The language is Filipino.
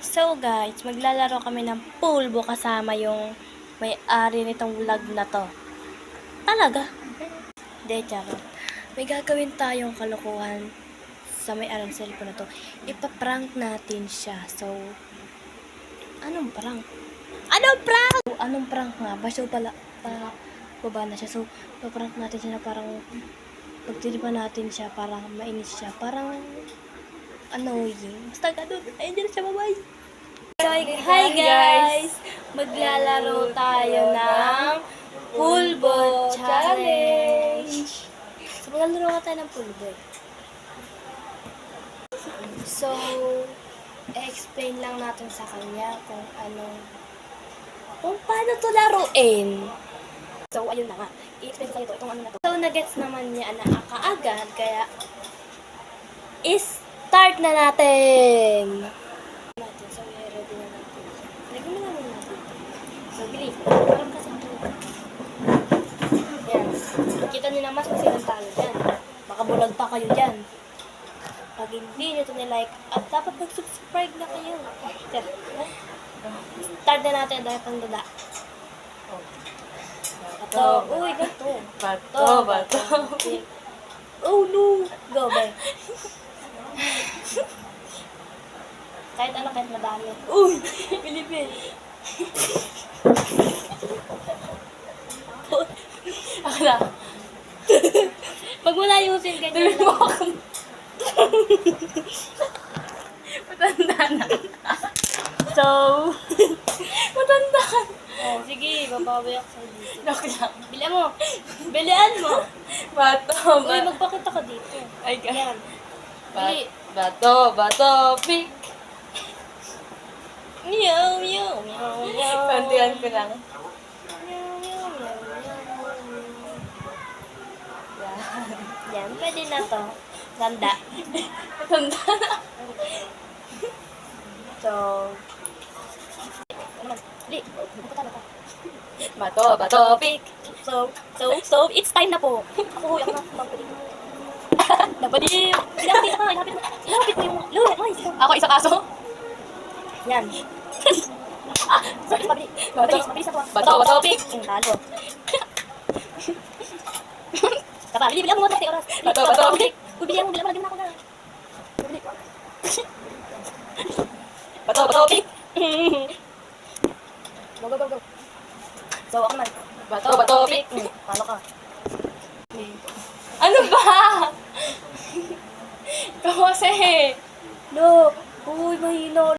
So guys, maglalaro kami ng pulbo kasama yung may-ari nitong vlog na to. Talaga? Hindi, charot. May gagawin tayong kalokohan sa may-ari ng cellphone na to. Ipaprank natin siya. So, anong prank? Anong prank? Anong prank nga ba? So, pala, pa, baba na siya. So, paprank natin siya na parang pagtiripan natin siya, parang mainis siya. Parang annoying. Basta ganun. Ayun dyan siya, bye Hi, hi guys! Maglalaro tayo ng Pulbo Challenge! So, maglalaro nga tayo ng pulbo. So, i-explain lang natin sa kanya kung ano, kung paano to laruin. So, ayun na nga. I-explain ko sa'yo to, itong ano na to. So, nagets naman niya na kaagad, kaya is-start na natin! natin. So, i-ready na natin. Lagyan na naman natin. So, bili. Parang kasi ito. Yan. Kita niyo naman kung sino talo dyan. Baka bulag pa kayo dyan. Pag hindi nyo ito nilike, at dapat mag-subscribe na kayo. Yan. Start na natin dahil pang dada. Bato. Uy, bato. Bato, bato. Oh no! Go, be. Kahit ano, kahit madami. Uy! Pilipin! Ako na. Pag mo layusin, ganyan Dumi mo lang. ako. Matanda na. So, Matanda ka. oh, sige, babawi ako sa dito. Joke lang. Bilian mo! Bilian mo! Bato, Uy, magpakita ka dito. Ay. Yan. Bili. Bato, bato, pick. Meow, meow, meow, meow. Pantiyan ko lang. Meow, meow, meow, meow. Yan. Pwede na to. Ganda. Na. So, ano. Bata, bata. Bato, bato, pick. So, so, so, it's time na po. Ako, ako na. Mabalik. Nabalik. Ilapit ka, ilapit mo. Ilapit mo yung lulat. Ay, ikaw. Ako isang aso. Yan. ah, sorry, mabilis. Mabilis, mabilis ako. Bato, bato, pick. Ang talo. Tapa, bili, bili mo mo oras. Bato, bato, pick. Uy, bili mo, bili mo, lagyan na ako na. Bili. Bato, bato, pick. Go, go, go, go. So, ako naman. Bato, bato, pick. Hmm, Talo ka. Ano ba? Ikaw kasi. No. Uy, mahina.